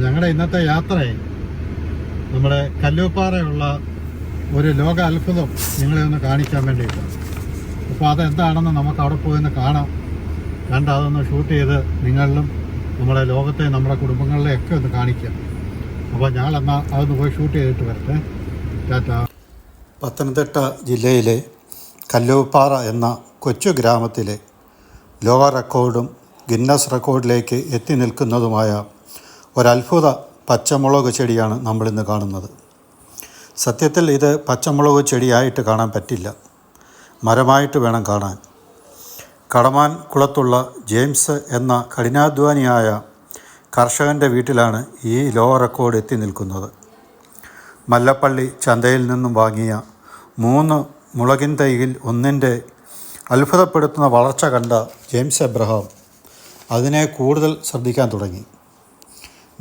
ഞങ്ങളുടെ ഇന്നത്തെ യാത്രയെ നമ്മുടെ കല്ലൂപ്പാറയുള്ള ഒരു ലോക അത്ഭുതം നിങ്ങളെ ഒന്ന് കാണിക്കാൻ വേണ്ടിയിട്ടാണ്. അപ്പോൾ അതെന്താണെന്ന് നമുക്ക് അവിടെ പോയി ഒന്ന് കാണാം. കണ്ട് അതൊന്ന് ഷൂട്ട് ചെയ്ത് നിങ്ങളിലും നമ്മുടെ ലോകത്തെ നമ്മുടെ കുടുംബങ്ങളിലെയൊക്കെ ഒന്ന് കാണിക്കാം. അപ്പോൾ ഞങ്ങളെന്നാൽ അതൊന്ന് പോയി ഷൂട്ട് ചെയ്തിട്ട് വരട്ടെ. ടാറ്റ. പത്തനംതിട്ട ജില്ലയിലെ കല്ലൂപ്പാറ എന്ന കൊച്ചു ഗ്രാമത്തിലെ ലോക റെക്കോർഡും ഗിന്നസ് റെക്കോർഡിലേക്ക് എത്തി നിൽക്കുന്നതുമായ ഒരത്ഭുത പച്ചമുളക് ചെടിയാണ് നമ്മളിന്ന് കാണുന്നത്. സത്യത്തിൽ ഇത് പച്ചമുളക് ചെടിയായിട്ട് കാണാൻ പറ്റില്ല. മരമായിട്ട് വേണം കാണാൻ. കടമാൻ കുളത്തുള്ള ജെയിംസ് എന്ന കഠിനാധ്വാനിയായ കർഷകന്റെ വീട്ടിലാണ് ഈ ലോ റെക്കോർഡ് എത്തി നിൽക്കുന്നത്. മല്ലപ്പള്ളി ചന്തയിൽ നിന്നും വാങ്ങിയ മൂന്ന് മുളകിൻ തൈയിൽ ഒന്നിന്റെ അത്ഭുതപ്പെടുത്തുന്ന വളർച്ച കണ്ട ജെയിംസ് എബ്രഹാം അതിനെ കൂടുതൽ ശ്രദ്ധിക്കാൻ തുടങ്ങി.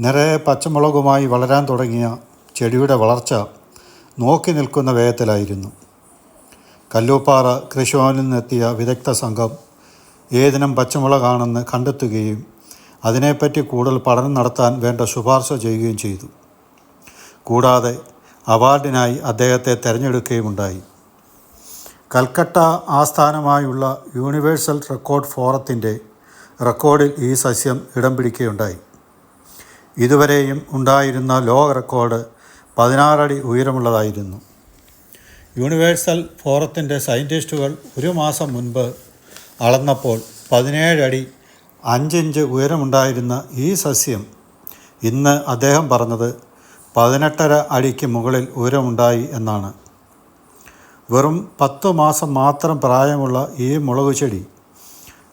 നിറയെ പച്ചമുളകുമായി വളരാൻ തുടങ്ങിയ ചെടിയുടെ വളർച്ച നോക്കി നിൽക്കുന്ന വേഗത്തിലായിരുന്നു. കല്ലൂപ്പാറ കൃഷിഭവനിൽ നിന്നെത്തിയ വിദഗ്ധ സംഘം ഏതിനം പച്ചമുളകാണെന്ന് കണ്ടെത്തുകയും അതിനെപ്പറ്റി കൂടുതൽ പഠനം നടത്താൻ വേണ്ട ശുപാർശ ചെയ്യുകയും ചെയ്തു. കൂടാതെ അവാർഡിനായി അദ്ദേഹത്തെ തിരഞ്ഞെടുക്കുകയുമുണ്ടായി. കൽക്കട്ട ആസ്ഥാനമായുള്ള യൂണിവേഴ്സൽ റെക്കോർഡ് ഫോറത്തിന്റെ റെക്കോർഡിൽ ഈ സസ്യം ഇടം പിടിക്കുകയുണ്ടായി. ഇതുവരെയും ഉണ്ടായിരുന്ന ലോക റെക്കോർഡ് പതിനാറടി ഉയരമുള്ളതായിരുന്നു. യൂണിവേഴ്സൽ ഫോറത്തിന്റെ സയന്റിസ്റ്റുകൾ ഒരു മാസം മുൻപ് അളന്നപ്പോൾ പതിനേഴടി അഞ്ചിഞ്ച് ഉയരമുണ്ടായിരുന്ന ഈ സസ്യം ഇന്ന് അദ്ദേഹം പറഞ്ഞത് പതിനെട്ടര അടിക്ക് മുകളിൽ ഉയരമുണ്ടായി എന്നാണ്. വെറും പത്ത് മാസം മാത്രം പ്രായമുള്ള ഈ മുളക് ചെടി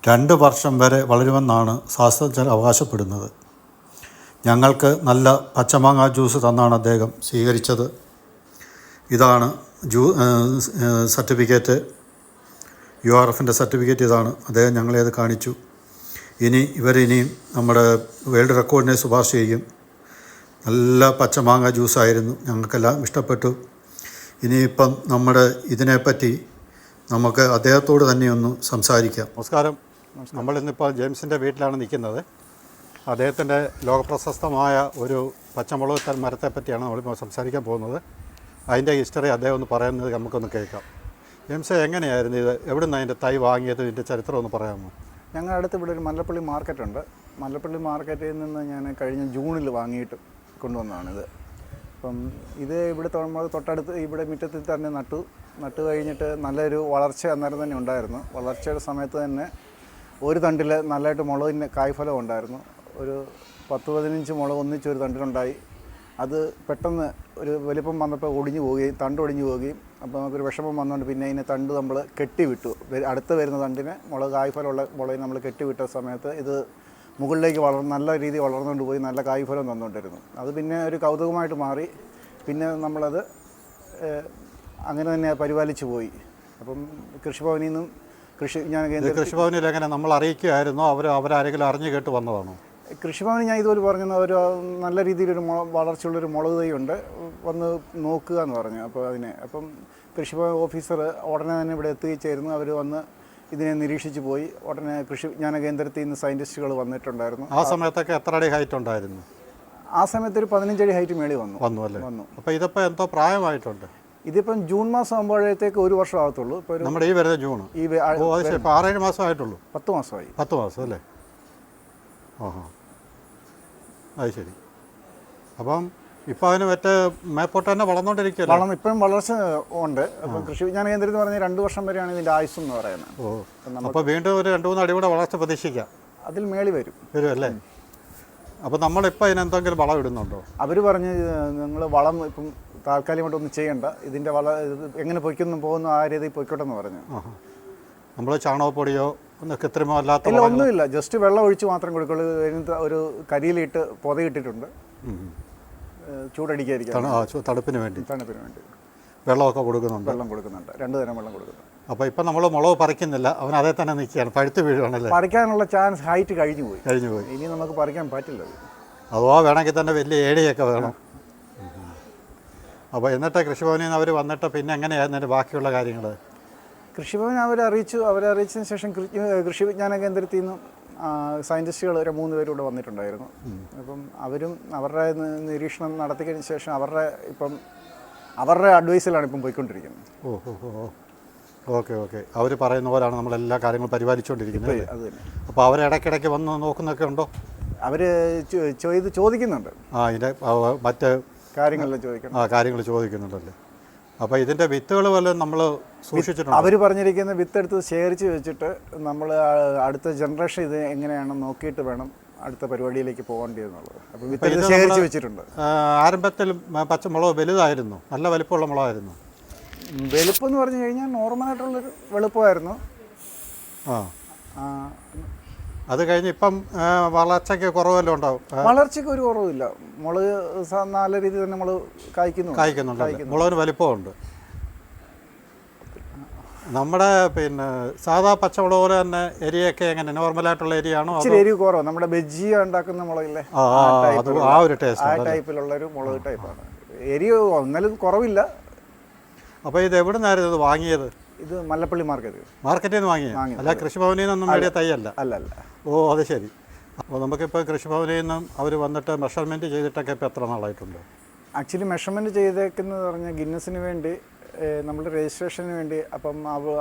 രണ്ട് വർഷം വരെ വളരുമെന്നാണ് ശാസ്ത്രജ്ഞർ അവകാശപ്പെടുന്നത്. ഞങ്ങൾക്ക് നല്ല പച്ചമാങ്ങ ജ്യൂസ് തന്നാണ് അദ്ദേഹം സ്വീകരിച്ചത്. ഇതാണ് ജ്യൂ സർട്ടിഫിക്കറ്റ്. യു ആർ എഫിന്റെ സർട്ടിഫിക്കറ്റ് ഇതാണ്. അദ്ദേഹം ഞങ്ങളെ അത് കാണിച്ചു. ഇനി ഇവരിനിയും നമ്മുടെ വേൾഡ് റെക്കോർഡിനെ ശുപാർശ ചെയ്യും. നല്ല പച്ചമാങ്ങ ജ്യൂസായിരുന്നു. ഞങ്ങൾക്കെല്ലാം ഇഷ്ടപ്പെട്ടു. ഇനിയിപ്പം നമ്മുടെ ഇതിനെപ്പറ്റി നമുക്ക് അദ്ദേഹത്തോട് തന്നെ ഒന്ന് സംസാരിക്കാം. നമസ്കാരം. നമ്മളിന്നിപ്പോൾ ജെയിംസിന്റെ വീട്ടിലാണ് നിൽക്കുന്നത്. അദ്ദേഹത്തിന്റെ ലോകപ്രശസ്തമായ ഒരു പച്ചമുളക് മരത്തെ പറ്റിയാണ് നമ്മളിപ്പോൾ സംസാരിക്കാൻ പോകുന്നത്. അതിന്റെ ഹിസ്റ്ററി അദ്ദേഹം ഒന്ന് പറയുന്നത് നമുക്കൊന്ന് കേൾക്കാം. എംസ എങ്ങനെയായിരുന്നു ഇത്? എവിടെ നിന്ന് അതിന്റെ തൈ വാങ്ങിയത്? ഇതിന്റെ ചരിത്രം ഒന്ന് പറയാമോ? ഞങ്ങളുടെ അടുത്ത് ഇവിടെ ഒരു മല്ലപ്പള്ളി മാർക്കറ്റുണ്ട് മല്ലപ്പള്ളി മാർക്കറ്റിൽ നിന്ന് ഞാൻ കഴിഞ്ഞ ജൂണിൽ വാങ്ങിയിട്ട് കൊണ്ടുവന്നതാണിത്. അപ്പം ഇത് ഇവിടെ നമ്മൾ തൊട്ടടുത്ത് ഇവിടെ മുറ്റത്തിൽ തന്നെ നട്ടു. നട്ടു കഴിഞ്ഞിട്ട് നല്ലൊരു വളർച്ച അന്നേരം തന്നെ ഉണ്ടായിരുന്നു. വളർച്ചയുടെ സമയത്ത് തന്നെ ഒരു തണ്ടിൽ നല്ലതായിട്ട് മുളകിന് കായ്ഫലം ഉണ്ടായിരുന്നു. ഒരു പത്ത് പതിനഞ്ച് മുളക് ഒന്നിച്ചൊരു തണ്ടിലുണ്ടായി. അത് പെട്ടെന്ന് ഒരു വലിപ്പം വന്നപ്പോൾ ഒടിഞ്ഞു പോവുകയും തണ്ട് ഒടിഞ്ഞു പോവുകയും അപ്പോൾ നമുക്കൊരു വിഷമം വന്നുകൊണ്ട് പിന്നെ അതിനെ തണ്ട് നമ്മൾ കെട്ടിവിട്ടു. അടുത്ത് വരുന്ന തണ്ടിനെ മുളക് കായ്ഫലമുള്ള മുളകിനെ നമ്മൾ കെട്ടിവിട്ട സമയത്ത് ഇത് മുകളിലേക്ക് വളർ നല്ല രീതിയിൽ വളർന്നുകൊണ്ട് പോയി നല്ല കായ്ഫലം തന്നുകൊണ്ടിരുന്നു അത് പിന്നെ ഒരു കൗതുകമായിട്ട് മാറി. പിന്നെ നമ്മളത് അങ്ങനെ തന്നെ പരിപാലിച്ചു പോയി. അപ്പം കൃഷിഭവനിൽ നിന്നും കൃഷി ഞാൻ കൃഷിഭവനിൽ എങ്ങനെ നമ്മൾ അറിയിക്കുമായിരുന്നോ അവർ അവരാരെങ്കിലും അറിഞ്ഞു കേട്ട് വന്നതാണോ? കൃഷിഭവന് ഞാൻ ഇതുപോലെ പറഞ്ഞു ഒരു നല്ല രീതിയിലൊരു മുള വളർച്ചയുള്ളൊരു മുളക് തൈ ഉണ്ട്. വന്ന് നോക്കുക എന്ന് പറഞ്ഞു. അപ്പോൾ അതിനെ അപ്പം കൃഷിഭവൻ ഓഫീസർ ഉടനെ തന്നെ ഇവിടെ എത്തിച്ചേരുന്നു. അവർ വന്ന് ഇതിനെ നിരീക്ഷിച്ച് പോയി. ഉടനെ കൃഷി ജ്ഞാന കേന്ദ്രത്തിൽ നിന്ന് സയന്റിസ്റ്റുകൾ വന്നിട്ടുണ്ടായിരുന്നു. ആ സമയത്തൊക്കെ എത്ര അടി ഹൈറ്റ് ഉണ്ടായിരുന്നു? ആ സമയത്ത് ഒരു പതിനഞ്ചടി ഹൈറ്റ് മേളി വന്നു. വന്നു അല്ലേ? വന്നു. അപ്പോൾ ഇതിപ്പോൾ എന്തോ പ്രായമായിട്ടുണ്ട്. ഇതിപ്പം ജൂൺ മാസം ആകുമ്പോഴത്തേക്ക് ഒരു വർഷം ആകത്തുള്ളൂ. ഇപ്പോൾ നമ്മുടെ ഈ വരുന്ന ജൂൺ ഈ വെ- മാസം ആയിട്ടുള്ളൂ ആറേഴ് പത്ത് മാസമായി. പത്ത് മാസം അല്ലേ? ഓഹോ അത് ശരി. അപ്പം ഇപ്പോൾ അതിന് മറ്റേ മേപ്പോട്ട് തന്നെ വളർന്നുകൊണ്ടിരിക്കുകയല്ലേ വളം ഇപ്പം വളർച്ച ഉണ്ട്. അപ്പം കൃഷി വിജ്ഞാന കേന്ദ്രം എന്ന് പറഞ്ഞാൽ രണ്ട് വർഷം വരെയാണ് ഇതിന്റെ ആയുസ് എന്ന് പറയുന്നത്. ഓ. അപ്പോൾ വീണ്ടും ഒരു രണ്ട് മൂന്ന് അടി കൂടെ വളർച്ച പ്രതീക്ഷിക്കാം. അതിൽ മേളി വരും. വരും അല്ലേ അപ്പോൾ നമ്മളിപ്പോൾ അതിനെന്തെങ്കിലും വളം ഇടുന്നുണ്ടോ? അവർ പറഞ്ഞ് നിങ്ങൾ വളം ഇപ്പം താൽക്കാലികമായിട്ടൊന്നും ചെയ്യണ്ട. ഇതിന്റെ വള എങ്ങനെ പൊയ്ക്കുന്നു പോകുന്നു ആ രീതിയിൽ പൊയ്ക്കോട്ടെ എന്ന് പറഞ്ഞു നമ്മൾ ചാണകപ്പൊടിയോ ഒന്ന് കൃത്രിമോ അല്ലാത്ത ഇല്ല ഒന്നുമില്ല. ജസ്റ്റ് വെള്ളം ഒഴിച്ച് മാത്രം കൊടുക്കുള്ളൂ. ഒരു കരിയിലിട്ട് പൊതയിട്ടിട്ടുണ്ട്. ചൂടടിക്കായിരിക്കും തണുപ്പിന് വേണ്ടി. തണുപ്പിന് വേണ്ടി. വെള്ളമൊക്കെ കൊടുക്കുന്നുണ്ട്. വെള്ളം കൊടുക്കുന്നുണ്ട്. രണ്ട് തരം വെള്ളം കൊടുക്കുന്നുണ്ട്. അപ്പോൾ ഇപ്പം നമ്മൾ മുളക് പറിക്കുന്നില്ല. അവൻ അതേ തന്നെ നിൽക്കുകയാണ്. പഴുത്ത് വീഴുകയാണല്ലേ പറിക്കാനുള്ള ചാൻസ് ഹൈറ്റ് കഴിഞ്ഞു പോയി. കഴിഞ്ഞു പോയി. ഇനി നമുക്ക് പറിക്കാൻ പറ്റില്ല അതോ. അഥവാ വേണമെങ്കിൽ തന്നെ വലിയ ഏടിയൊക്കെ വേണം. അപ്പോൾ എന്നിട്ട് കൃഷിഭവനിൽ നിന്ന് അവർ വന്നിട്ട് പിന്നെ എങ്ങനെയായിരുന്നു ബാക്കിയുള്ള കാര്യങ്ങൾ കൃഷിഭവൻ അവരെ അറിയിച്ചു. അവരെ അറിയിച്ചതിന് ശേഷം കൃഷിവിജ്ഞാന കൃഷി വിജ്ഞാന കേന്ദ്രത്തിൽ നിന്നും സയന്റിസ്റ്റുകൾ ഒരു മൂന്ന് പേരും കൂടെ വന്നിട്ടുണ്ടായിരുന്നു. അപ്പം അവരും അവരുടെ നിരീക്ഷണം നടത്തിയതിന് ശേഷം അവരുടെ ഇപ്പം അവരുടെ അഡ്വൈസിലാണ് ഇപ്പം പോയിക്കൊണ്ടിരിക്കുന്നത്. ഓ ഓ ഓക്കെ ഓക്കെ. അവർ പറയുന്ന പോലാണ് നമ്മളെല്ലാ കാര്യങ്ങളും പരിപാലിച്ചുകൊണ്ടിരിക്കുന്നത് അത് അപ്പോൾ അവർ ഇടയ്ക്കിടയ്ക്ക് വന്ന് നോക്കുന്നൊക്കെ ഉണ്ടോ? അവർ ചോദിക്കുന്നുണ്ട്. ആ ഇതിന്റെ മറ്റ് കാര്യങ്ങളെല്ലാം ചോദിക്കണം. ആ കാര്യങ്ങൾ ചോദിക്കുന്നുണ്ടല്ലേ? അപ്പോൾ ഇതിന്റെ വിത്തുകൾ വല്ലതും നമ്മൾ സൂക്ഷിച്ചിട്ടുണ്ട്? അവർ പറഞ്ഞിരിക്കുന്ന വിത്തെടുത്ത് ശേഖരിച്ച് വെച്ചിട്ട് നമ്മൾ അടുത്ത ജനറേഷൻ ഇത് എങ്ങനെയാണ് നോക്കിയിട്ട് വേണം അടുത്ത പരിപാടിയിലേക്ക് പോകേണ്ടതെന്നുള്ളത് അപ്പോൾ ശേഖരിച്ച് വെച്ചിട്ടുണ്ട്. ആരംഭത്തിൽ പച്ചമുളക് വലുതായിരുന്നു. നല്ല വലിപ്പമുള്ള മുളകായിരുന്നു. വലുപ്പം എന്ന് പറഞ്ഞു കഴിഞ്ഞാൽ നോർമലായിട്ടുള്ളൊരു വെളുപ്പമായിരുന്നു. ആ, അത് കഴിഞ്ഞ് ഇപ്പം വളർച്ചയ്ക്ക് കുറവല്ലോ ഉണ്ടാവും? വളർച്ചയ്ക്ക് ഒരു കുറവില്ല. മുളക് സ- നല്ല രീതിയിൽ തന്നെ നമ്മൾ കായ്ക്കുന്നു കായ്ക്കുന്നുണ്ട്. മുളകിന് വലിപ്പമുണ്ട്. നമ്മുടെ പിന്നെ സാധാ പച്ചമുളക് പോലെ തന്നെ എരിയൊക്കെ എങ്ങനെ? നോർമലായിട്ടുള്ള എരിയാണോ എരി കുറവ്. നമ്മുടെ ബജ്ജി ഉണ്ടാക്കുന്ന മുളകില്ലേ? ആ ഒരു ടേസ്റ്റ് ആ ടൈപ്പിലുള്ള ഒരു മുളക് ടൈപ്പാണ് എരി ഒന്നാലും കുറവില്ല. അപ്പോൾ ഇത് എവിടെ നിന്നായിരുന്നു ഇത് വാങ്ങിയത്? ഇത് മല്ലപ്പള്ളി മാർക്കറ്റ് മാർക്കറ്റിൽ നിന്ന് വാങ്ങിയ? അല്ല കൃഷിഭവനിൽ നിന്നൊന്നും മേടിയ തൈയല്ല അല്ല അല്ല. ഓ അത് ശരി. അപ്പോൾ നമുക്കിപ്പോൾ കൃഷിഭവനിൽ നിന്നും അവർ വന്നിട്ട് മെഷർമെന്റ് ചെയ്തിട്ടൊക്കെ ഇപ്പോൾ എത്ര നാളായിട്ടുണ്ട്? ആക്ച്വലി മെഷർമെന്റ് ചെയ്തേക്കുന്നത് പറഞ്ഞാൽ ഗിന്നസിന് വേണ്ടി നമ്മുടെ രജിസ്ട്രേഷന് വേണ്ടി അപ്പം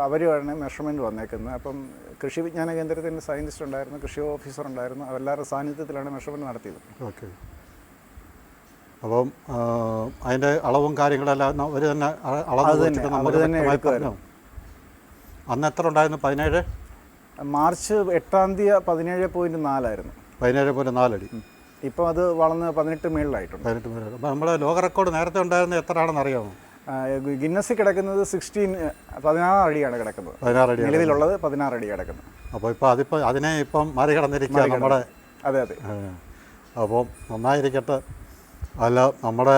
അവരുമാണ് മെഷർമെന്റ് വന്നേക്കുന്നത്. അപ്പം കൃഷി വിജ്ഞാന കേന്ദ്രത്തിന്റെ സയന്റിസ്റ്റ് ഉണ്ടായിരുന്നു കൃഷി ഓഫീസർ ഉണ്ടായിരുന്നു. അവരെല്ലാവരുടെ സാന്നിധ്യത്തിലാണ് മെഷർമെന്റ് നടത്തിയത്. ഓക്കെ അപ്പം അതിന്റെ അളവും കാര്യങ്ങളെല്ലാം അവർ തന്നെ അളവ് തന്നെ, അവർ തന്നെ അന്ന് എത്ര ഉണ്ടായിരുന്നു? പതിനേഴ്? മാർച്ച് എട്ടാം തീയതി പതിനേഴ് പോയിന്റ് നാലായിരുന്നു. പതിനേഴ് പോയിന്റ് നാലടി. ഇപ്പം അത് വളർന്ന് പതിനെട്ട് മേളിലായിട്ടുണ്ട്. പതിനെട്ട് മേളിൽ. അപ്പോൾ നമ്മുടെ ലോക റെക്കോർഡ് നേരത്തെ ഉണ്ടായിരുന്നത് എത്ര ആണെന്ന് അറിയാമോ? ഗിന്നസ് കിടക്കുന്നത് സിക്സ്റ്റീൻ പതിനാറ് അടിയാണ് കിടക്കുന്നത്. പതിനാറ് അടി നിലവിലുള്ളത് പതിനാറ് അടി കിടക്കുന്നത് അപ്പോൾ ഇപ്പോൾ അതിപ്പോൾ അതിനെ ഇപ്പം മറികടന്നിരിക്കുക നമ്മുടെ അതെ അതെ. അപ്പോൾ നന്നായിരിക്കട്ടെ. അല്ല നമ്മുടെ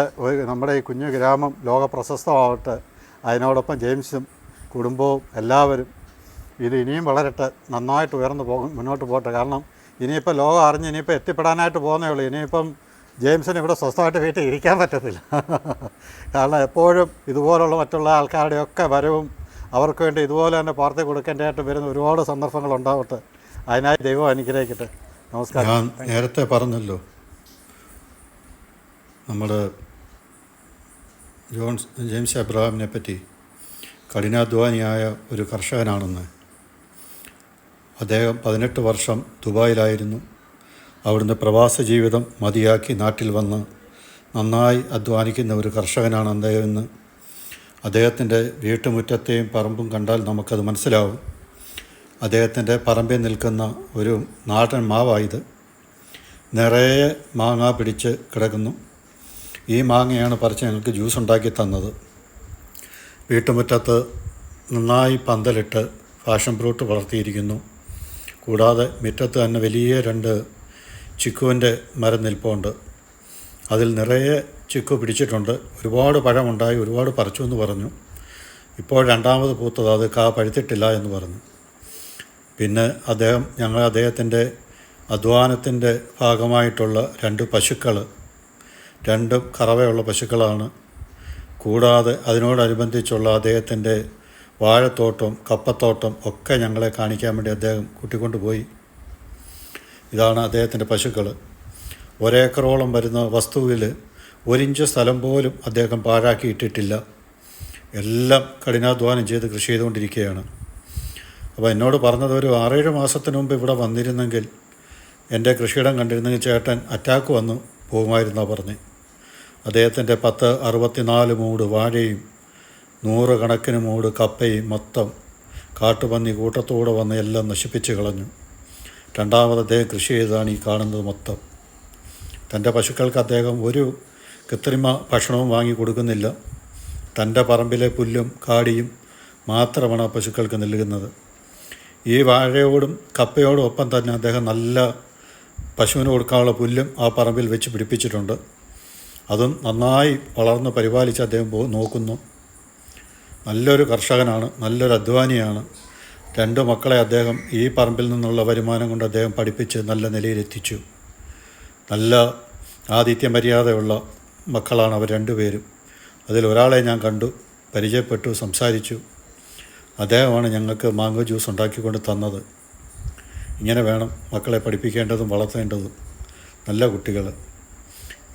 നമ്മുടെ ഈ കുഞ്ഞു ഗ്രാമം ലോക പ്രശസ്തമാവട്ടെ. അതിനോടൊപ്പം ജെയിംസും കുടുംബവും എല്ലാവരും ഇത് ഇനിയും വളരട്ടെ നന്നായിട്ട് ഉയർന്നു പോകും മുന്നോട്ട് പോകട്ടെ. കാരണം ഇനിയിപ്പോൾ ലോകം അറിഞ്ഞ് ഇനിയിപ്പോൾ എത്തിപ്പെടാനായിട്ട് പോകുന്നേ ഉള്ളൂ. ഇനിയിപ്പം ജെയിംസിന് ഇവിടെ സ്വസ്ഥമായിട്ട് വീട്ടിൽ ഇരിക്കാൻ പറ്റത്തില്ല. കാരണം എപ്പോഴും ഇതുപോലുള്ള മറ്റുള്ള ആൾക്കാരുടെയൊക്കെ വരവും അവർക്ക് വേണ്ടി ഇതുപോലെ തന്നെ പാർത്തി കൊടുക്കേണ്ടതായിട്ട് വരുന്ന ഒരുപാട് സന്ദർഭങ്ങൾ ഉണ്ടാവട്ടെ. അതിനായി ദൈവം അനുഗ്രഹിക്കട്ടെ. നമസ്കാരം. ഞാൻ നേരത്തെ പറഞ്ഞല്ലോ നമ്മുടെ ജോൺസ് ജെയിംസ് അബ്രഹാമിനെ പറ്റി കഠിനാധ്വാനിയായ ഒരു കർഷകനാണെന്ന്. അദ്ദേഹം പതിനെട്ട് വർഷം ദുബായിലായിരുന്നു. അവിടുന്ന് പ്രവാസ ജീവിതം മതിയാക്കി നാട്ടിൽ വന്ന് നന്നായി അധ്വാനിക്കുന്ന ഒരു കർഷകനാണ് അദ്ദേഹം എന്ന് അദ്ദേഹത്തിന്റെ വീട്ടുമുറ്റത്തെയും പറമ്പും കണ്ടാൽ നമുക്കത് മനസ്സിലാവും. അദ്ദേഹത്തിന്റെ പറമ്പിൽ നിൽക്കുന്ന ഒരു നാടൻ മാവായത്. നിറയെ മാങ്ങ പിടിച്ച് കിടക്കുന്നു. ഈ മാങ്ങയാണ് പറിച്ച് ഞങ്ങൾക്ക് ജ്യൂസ് ഉണ്ടാക്കി തന്നത്. വീട്ടുമുറ്റത്ത് നന്നായി പന്തലിട്ട് ഫാഷൻ ഫ്രൂട്ട് വളർത്തിയിരിക്കുന്നു. കൂടാതെ മുറ്റത്ത് തന്നെ വലിയ രണ്ട് ചിക്കുവിന്റെ മരം നിൽപ്പുണ്ട്. അതിൽ നിറയെ ചിക്കു പിടിച്ചിട്ടുണ്ട്. ഒരുപാട് പഴമുണ്ടായി ഒരുപാട് പറിച്ചു എന്ന് പറഞ്ഞു. ഇപ്പോൾ രണ്ടാമത് പൂത്തത് അത് കാ പഴുത്തിട്ടില്ല എന്ന് പറഞ്ഞു. പിന്നെ അദ്ദേഹം ഞങ്ങൾ അദ്ദേഹത്തിന്റെ അധ്വാനത്തിന്റെ ഭാഗമായിട്ടുള്ള രണ്ട് പശുക്കൾ രണ്ടും കറവയുള്ള പശുക്കളാണ്. കൂടാതെ അതിനോടനുബന്ധിച്ചുള്ള അദ്ദേഹത്തിന്റെ വാഴത്തോട്ടം കപ്പത്തോട്ടം ഒക്കെ ഞങ്ങളെ കാണിക്കാൻ വേണ്ടി അദ്ദേഹം കൂട്ടിക്കൊണ്ടുപോയി. ഇതാണ് അദ്ദേഹത്തിന്റെ പശുക്കൾ. ഒരേക്കറോളം വരുന്ന വസ്തുവിൽ ഒരിഞ്ച് സ്ഥലം പോലും അദ്ദേഹം പാഴാക്കിയിട്ടിട്ടില്ല എല്ലാം കഠിനാധ്വാനം ചെയ്ത് കൃഷി ചെയ്തുകൊണ്ടിരിക്കുകയാണ്. അപ്പോൾ എന്നോട് പറഞ്ഞത് ഒരു ആറേഴ് മാസത്തിന് മുമ്പ് ഇവിടെ വന്നിരുന്നെങ്കിൽ എന്റെ കൃഷിയിടം കണ്ടിരുന്നെങ്കിൽ ചേട്ടൻ അറ്റാക്ക് വന്നു പോകുമായിരുന്നാണ് പറഞ്ഞ് അദ്ദേഹത്തിന്റെ പത്ത് അറുപത്തിനാല് മൂട് വാഴയും നൂറുകണക്കിന് മൂട് കപ്പയും മൊത്തം കാട്ടുപന്നി കൂട്ടത്തോടെ വന്ന് എല്ലാം നശിപ്പിച്ച് കളഞ്ഞു. രണ്ടാമത് അദ്ദേഹം കൃഷി ചെയ്താണ് ഈ കാണുന്നത് മൊത്തം. തന്റെ പശുക്കൾക്ക് അദ്ദേഹം ഒരു കൃത്രിമ ഭക്ഷണവും വാങ്ങി കൊടുക്കുന്നില്ല. തന്റെ പറമ്പിലെ പുല്ലും കാടിയും മാത്രമാണ് ആ പശുക്കൾക്ക് നൽകുന്നത്. ഈ വാഴയോടും കപ്പയോടും ഒപ്പം തന്നെ അദ്ദേഹം നല്ല പശുവിന് കൊടുക്കാനുള്ള പുല്ലും ആ പറമ്പിൽ വെച്ച് പിടിപ്പിച്ചിട്ടുണ്ട്. അതും നന്നായി വളർന്ന് പരിപാലിച്ച് അദ്ദേഹം നോക്കുന്നു. നല്ലൊരു കർഷകനാണ് നല്ലൊരു അധ്വാനിയാണ്. രണ്ട് മക്കളെ അദ്ദേഹം ഈ പറമ്പിൽ നിന്നുള്ള വരുമാനം കൊണ്ട് അദ്ദേഹം പഠിപ്പിച്ച് നല്ല നിലയിലെത്തിച്ചു. നല്ല ആതിഥ്യ മര്യാദയുള്ള മക്കളാണ് അവർ രണ്ടുപേരും. അതിലൊരാളെ ഞാൻ കണ്ടു പരിചയപ്പെട്ടു സംസാരിച്ചു. അദ്ദേഹമാണ് ഞങ്ങൾക്ക് മാങ്ങോ ജ്യൂസ് ഉണ്ടാക്കിക്കൊണ്ട് തന്നത്. ഇങ്ങനെ വേണം മക്കളെ പഠിപ്പിക്കേണ്ടതും വളർത്തേണ്ടതും. നല്ല കുട്ടികൾ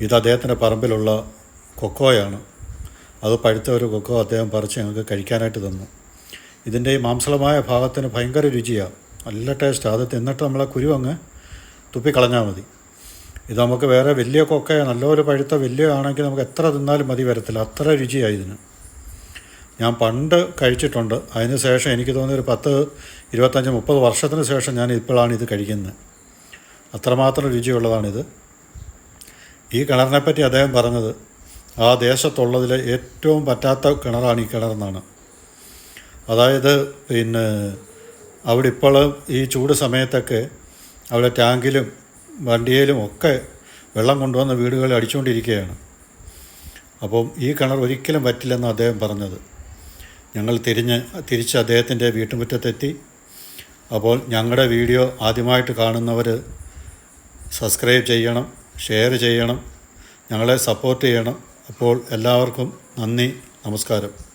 ഇത് അദ്ദേഹത്തിന്റെ പറമ്പിലുള്ള കൊക്കോയാണ്. അത് പഴുത്ത ഒരു കൊക്കോ അദ്ദേഹം പറിച്ച് ഞങ്ങൾക്ക് കഴിക്കാനായിട്ട് തന്നു. ഇതിന്റെ ഈ മാംസളമായ ഭാഗത്തിന് ഭയങ്കര രുചിയാണ് നല്ല ടേസ്റ്റ്. അത് തിന്നിട്ട് നമ്മളെ കുരു അങ്ങ് തുപ്പിക്കളഞ്ഞാൽ മതി. ഇത് നമുക്ക് വേറെ വലിയ കൊക്ക നല്ലൊരു പഴുത്ത വലിയ ആണെങ്കിൽ നമുക്ക് എത്ര തിന്നാലും മതി വരത്തില്ല. അത്ര രുചിയായി ഇതിന്. ഞാൻ പണ്ട് കഴിച്ചിട്ടുണ്ട്. അതിന് ശേഷം എനിക്ക് തോന്നിയ ഒരു പത്ത് ഇരുപത്തഞ്ച് മുപ്പത് വർഷത്തിന് ശേഷം ഞാൻ ഇപ്പോഴാണ് ഇത് കഴിക്കുന്നത്. അത്രമാത്രം രുചിയുള്ളതാണിത്. ഈ കിണറിനെ പറ്റി അദ്ദേഹം പറഞ്ഞത് ആ ദേശത്തുള്ളതിൽ ഏറ്റവും പറ്റാത്ത കിണറാണ് ഈ കിണറെന്നാണ്. അതായത് പിന്നെ അവിടെ ഇപ്പോൾ ഈ ചൂട് സമയത്തൊക്കെ അവിടെ ടാങ്കിലും വണ്ടിയിലും ഒക്കെ വെള്ളം കൊണ്ടുവന്ന വീടുകളിൽ അടിച്ചുകൊണ്ടിരിക്കുകയാണ്. അപ്പം ഈ കിണർ ഒരിക്കലും പറ്റില്ലെന്ന് അദ്ദേഹം പറഞ്ഞത്. ഞങ്ങൾ തിരിഞ്ഞ് തിരിച്ച് അദ്ദേഹത്തിന്റെ വീട്ടുമുറ്റത്തെത്തി. അപ്പോൾ ഞങ്ങളുടെ വീഡിയോ ആദ്യമായിട്ട് കാണുന്നവർ സബ്സ്ക്രൈബ് ചെയ്യണം. ഷെയർ ചെയ്യണം. ഞങ്ങളെ സപ്പോർട്ട് ചെയ്യണം. അപ്പോൾ എല്ലാവർക്കും നന്ദി നമസ്കാരം.